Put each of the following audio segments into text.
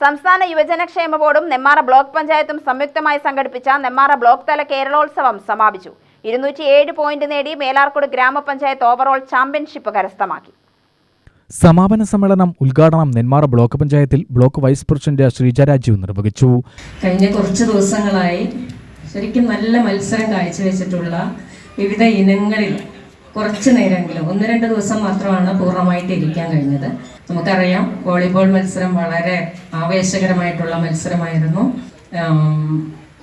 സംസ്ഥാന യുവജനക്ഷേമ ബോർഡും നെമ്മാറ ബ്ലോക്ക് പഞ്ചായത്തും സംയുക്തമായി സംഘടിപ്പിച്ച നെമ്മാറ ബ്ലോക്ക് തല കേരളോത്സവം സമാപിച്ചു. ഇരുന്നൂറ്റി ഏഴ് പോയിന്റ് നേടി മേലാർക്കോട് ഗ്രാമപഞ്ചായത്ത് ഓവറോൾ ചാമ്പ്യൻഷിപ്പ് കരസ്ഥമാക്കി. സമാപന സമ്മേളനം ഉദ്ഘാടനം നെന്മാറ ബ്ലോക്ക് പഞ്ചായത്തിൽ block vice president Sreeja Rajeev നിർവഹിച്ചു. കഴിഞ്ഞ കുറച്ച് ദിവസങ്ങളായി ശരിക്കും നല്ല മത്സരം കാഴ്ചവെച്ചിട്ടുള്ള വിവിധ ഇനങ്ങളിൽ കുറച്ച് നേരമെങ്കിലും ഒന്ന് രണ്ട് ദിവസം മാത്രമാണ് പൂർണമായിട്ട് ഇരിക്കാൻ കഴിഞ്ഞത്. നമുക്കറിയാം വോളിബോൾ മത്സരം വളരെ ആവേശകരമായിട്ടുള്ള മത്സരമായിരുന്നു.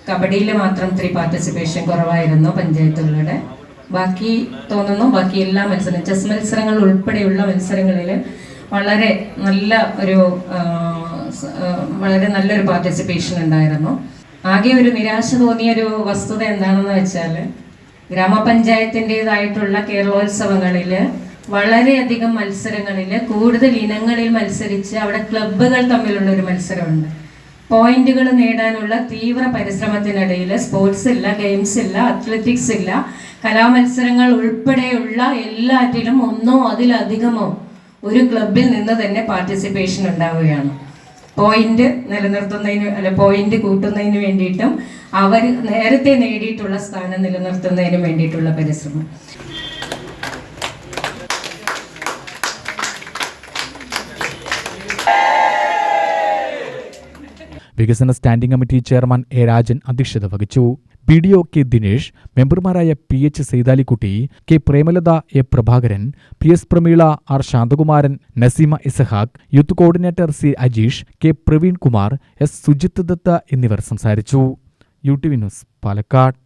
കബഡിയിൽ മാത്രം ത്രീ പാർട്ടിസിപ്പേഷൻ കുറവായിരുന്നു പഞ്ചായത്തുകളുടെ. ബാക്കി തോന്നുന്നു ബാക്കി എല്ലാ മത്സരം ചെസ് മത്സരങ്ങൾ ഉൾപ്പെടെയുള്ള മത്സരങ്ങളിൽ വളരെ നല്ല ഒരു വളരെ നല്ലൊരു പാർട്ടിസിപ്പേഷൻ ഉണ്ടായിരുന്നു. ആകെ ഒരു നിരാശ തോന്നിയ ഒരു വസ്തുത എന്താണെന്ന് വെച്ചാൽ ഗ്രാമപഞ്ചായത്തിന്റെതായിട്ടുള്ള കേരളോത്സവങ്ങളിൽ വളരെയധികം മത്സരങ്ങളിൽ കൂടുതൽ ഇനങ്ങളിൽ മത്സരിച്ച് അവിടെ ക്ലബ്ബുകൾ തമ്മിലുള്ള ഒരു മത്സരമുണ്ട്. പോയിന്റുകൾ നേടാനുള്ള തീവ്ര പരിശ്രമത്തിനിടയിൽ സ്പോർട്സ് ഇല്ല ഗെയിംസ് ഇല്ല അത്ലറ്റിക്സ് ഇല്ല കലാമത്സരങ്ങൾ ഉൾപ്പെടെയുള്ള എല്ലാറ്റിലും ഒന്നോ അതിലധികമോ ഒരു ക്ലബിൽ നിന്ന് തന്നെ പാർട്ടിസിപ്പേഷൻ ഉണ്ടാവുകയാണ്. പോയിന്റ് നിലനിർത്തുന്നതിന് അല്ല പോയിന്റ് കൂട്ടുന്നതിന് വേണ്ടിയിട്ടും അവർ നേരത്തെ നേടിയിട്ടുള്ള സ്ഥാനം നിലനിർത്തുന്നതിന് വേണ്ടിയിട്ടുള്ള പരിശ്രമം. വികസന standing committee chairman A Rajan അധ്യക്ഷത വഹിച്ചു. P D O K Dinesh മെമ്പർമാരായ P H Saithalikutty K Premalatha A Prabhakaran P S Prameela R Santhakumaran Naseema Isahaq youth coordinator C Ajeesh K Praveen Kumar S Sujith Datta എന്നിവർ സംസാരിച്ചു. U T V news Palakkad.